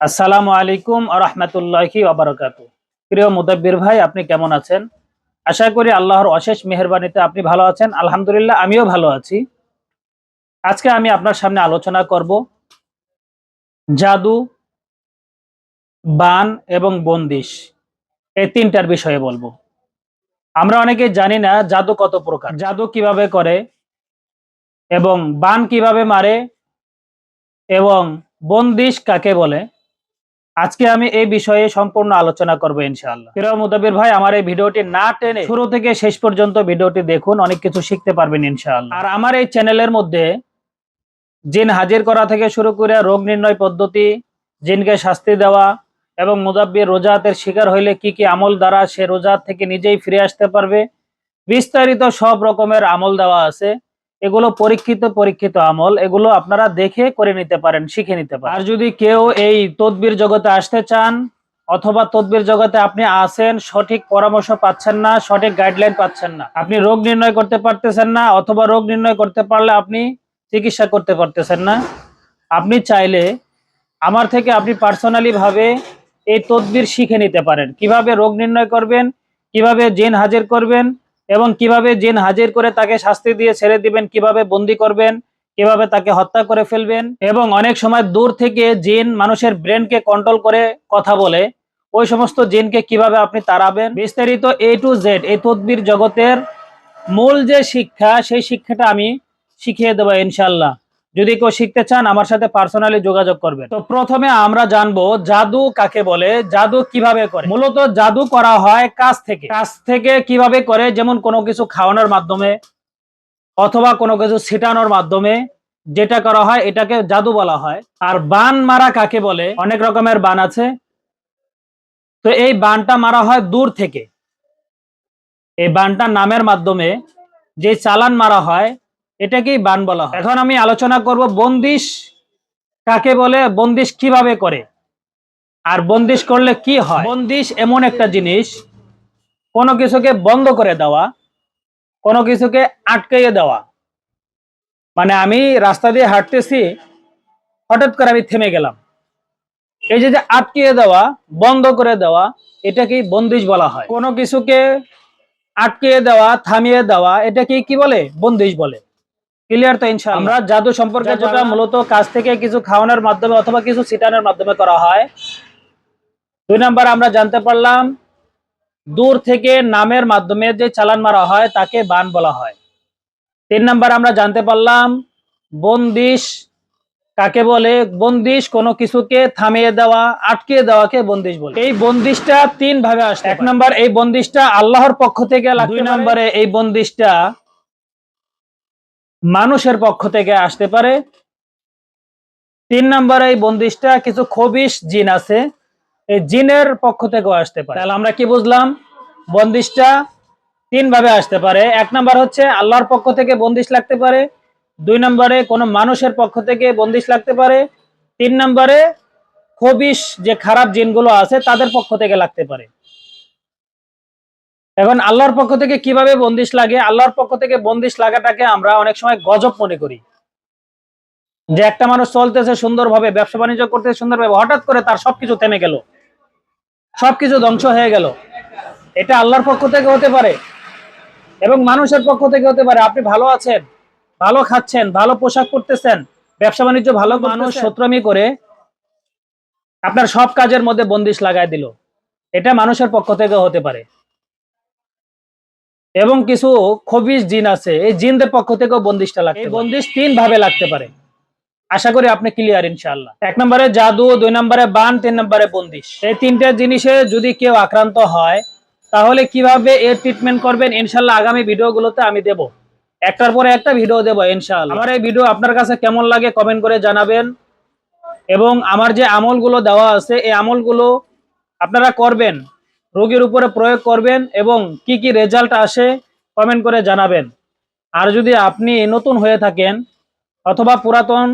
আসসালামু আলাইকুম আরহামতুল্লাহি আবরকাত প্রিয় মুদাব্বির ভাই, আপনি কেমন আছেন? আশা করি আল্লাহর অশেষ মেহরবানিতে আপনি ভালো আছেন। আলহামদুলিল্লাহ, আমিও ভালো আছি। আজকে আমি আপনার সামনে আলোচনা করব জাদু, বান এবং বন্দিশ। এই তিনটার বিষয়ে বলব। আমরা অনেকে জানি না জাদু কত প্রকার। জাদু কীভাবে করে এবং বান কীভাবে মারে এবং বন্দিশ কাকে বলে? আজকে আমি এই বিষয়ে সম্পূর্ণ আলোচনা করব ইনশাআল্লাহ। প্রিয় মুদাবির ভাই, আমার এই ভিডিওটি না টেনে শুরু থেকে শেষ পর্যন্ত ভিডিওটি দেখুন, অনেক কিছু শিখতে পারবেন ইনশাআল্লাহ। আর আমার এই চ্যানেলের মধ্যে জিন হাজির করা থেকে শুরু করে রোগ নির্ণয় পদ্ধতি, জিনকে শাস্তি দেওয়া এবং মুদাব্বির রোজাতের শিকার হইলে কি কি আমল দ্বারা সে রোজাত থেকে নিজেই ফিরে আসতে পারবে, বিস্তারিত সব রকমের আমল দেওয়া আছে। এগুলো পরীক্ষিত পরীক্ষিত আমল। এগুলো আপনারা দেখে করে নিতে পারেন, শিখে নিতে পারেন। আর যদি কেউ এই তদবির জগতে আসতে চান, অথবা তদবির জগতে আপনি আছেন, সঠিক পরামর্শ পাচ্ছেন না, সঠিক গাইডলাইন পাচ্ছেন না, আপনি রোগ নির্ণয় করতে পারতেছেন না, অথবা রোগ নির্ণয় করতে পারলে আপনি চিকিৎসা করতে পারতেছেন না, আপনি চাইলে আমার থেকে আপনি পার্সোনালি ভাবে এই তদবির শিখে নিতে পারেন। কীভাবে রোগ নির্ণয় করবেন, কীভাবে জেন হাজির করবেন এবং কীভাবে জিন হাজির করে তাকে শাস্তি দিয়ে ছেড়ে দিবেন, কীভাবে বন্দি করবেন, কীভাবে তাকে হত্যা করে ফেলবেন এবং অনেক সময় দূর থেকে জিন মানুষের ব্রেনকে কন্ট্রোল করে কথা বলে। ওই সমস্ত জিনকে কীভাবে আপনি তাড়াবেন? বিস্তারিত এ টু জেড এই তদবির জগতের মূল যে শিক্ষা, সেই শিক্ষাটা আমি শিখিয়ে দেবো ইনশাল্লাহ যদি কেউ শিখতে চান, আমার সাথে পার্সোনালি যোগাযোগ করবেন। তো প্রথমে আমরা জানব জাদু কাকে বলে, জাদু কীভাবে করে? মূলত জাদু করা হয় কাজ থেকে। কাজ থেকে কীভাবে করে? যেমন কোনো কিছু খাওয়ানোর মাধ্যমে অথবা কোনো কিছু ছিটানোর মাধ্যমে যেটা করা হয়, এটাকে জাদু বলা হয়। আর বান মারা কাকে বলে? অনেক রকমের বান আছে। তো এই বানটা মারা হয় দূর থেকে। এই বানটা নামের মাধ্যমে যে চালান মারা হয় এটাকেই বান বলা হয়। এখন আমি আলোচনা করব বন্দিশ কাকে বলে, বন্দিশ কীভাবে করে, আর বন্দিশ করলে কি হয়। বন্দিশ এমন একটা জিনিস, কোনো কিছুকে বন্ধ করে দেওয়া, কোনো কিছুকে আটকাইয়ে দেওয়া। মানে আমি রাস্তা দিয়ে হাঁটতেছি, হঠাৎ করে আমি থেমে গেলাম। এই যে আটকিয়ে দেওয়া, বন্ধ করে দেওয়া, এটাকেই বন্দিশ বলা হয়। কোনো কিছুকে আটকিয়ে দেওয়া, থামিয়ে দেওয়া এটাকে কি বলে? বন্দিশ বলে। ক্লিয়ার তো ইনশাআল্লাহ। আমরা জাদু সম্পর্কে যেটা মূলত কাজ থেকে কিছু খাওয়ানোর মাধ্যমে অথবা কিছু ছিটানোর মাধ্যমে করা হয়। দুই নাম্বার আমরা জানতে পারলাম দূর থেকে নামের মাধ্যমে যে চালান মারা হয় তাকে বান বলা হয়। তিন নাম্বার আমরা জানতে পারলাম বন্দিশ কাকে বলে? বন্দিশ কোনো কিছুকে থামিয়ে দেওয়া আটকে দেওয়াকে বন্দিশ বলে। এই বন্দিশটা তিন ভাবে আসে এক নম্বর এই বন্দিশটা আল্লাহর পক্ষ থেকে দুই নম্বরে এই বন্দিশটা মানুষের পক্ষ থেকে আসতে পারে। তিন নম্বরে এই বন্দিশটা কিছু খবিশ জিন আছে, এই জিনের পক্ষ থেকেও আসতে পারে। তাহলে আমরা কি বুঝলাম? বন্দিশটা তিন ভাবে আসতে পারে। এক নম্বর হচ্ছে আল্লাহর পক্ষ থেকে বন্দিশ লাগতে পারে, দুই নম্বরে কোনো মানুষের পক্ষ থেকে বন্দিশ লাগতে পারে, তিন নম্বরে খবিশ যে খারাপ জিনগুলো আছে তাদের পক্ষ থেকে লাগতে পারে। এখন আল্লাহর পক্ষ থেকে কীভাবে বন্দিশ লাগে? আল্লাহর পক্ষ থেকে বন্দিশ লাগাটাকে আমরা অনেক সময় গজব মনে করি। যে একটা মানুষ চলতেছে সুন্দরভাবে ব্যবসা বাণিজ্য করতেছে সুন্দরভাবে হঠাৎ করে তার সবকিছু থেমে গেল। সবকিছু ধ্বংস হয়ে গেল। এটা আল্লাহর পক্ষ থেকে হতে পারে এবং মানুষের পক্ষ থেকে হতে পারে। আপনি ভালো আছেন ভালো খাচ্ছেন ভালো পোশাক করতেছেন ব্যবসা বাণিজ্য ভালো মানুষ সত্রমি করে আপনার সব কাজের মধ্যে বন্দিশ লাগাই দিল। এটা মানুষের পক্ষ থেকে হতে পারে। এবং কিছু খবিস জিন আছে এই জিনদের পক্ষ থেকেও বন্দিশটা এই বন্দিশ তিন ভাবে লাগতে পারে। আশা করি আপনি ক্লিয়ার ইনশাল্লাহ এক নম্বরে জাদু দুই নম্বরে বান তিন নম্বরে বন্দিশ। এই তিনটা জিনিসে যদি কেউ আক্রান্ত হয় তাহলে কীভাবে এর ট্রিটমেন্ট করবেন? ইনশাল্লাহ আগামী ভিডিওগুলোতে আমি দেব। একটার পরে একটা ভিডিও দেবো ইনশাল্লাহ আমার এই ভিডিও আপনার কাছে কেমন লাগে কমেন্ট করে জানাবেন। এবং আমার যে আমলগুলো দেওয়া আছে এই আমলগুলো আপনারা করবেন। রোগীর উপরে প্রয়োগ করবেন এবং কি কি রেজাল্ট আসে কমেন্ট করে জানাবেন। আর যদি আপনি নতুন হয়ে থাকেন অথবা পুরাতন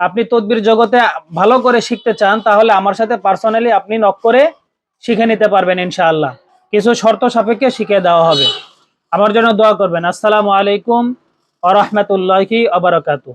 আপনি তদবির জগতে ভালো করে শিখতে চান, তাহলে আমার সাথে পার্সোনালি আপনি নক করে শিখে নিতে পারবেন ইনশাআল্লাহ। কিছু শর্ত সাপেক্ষে শিখে দেওয়া হবে। আমার জন্য দোয়া করবেন। আসসালামু আলাইকুম আ রহমতুল্লাহি আবরকাতু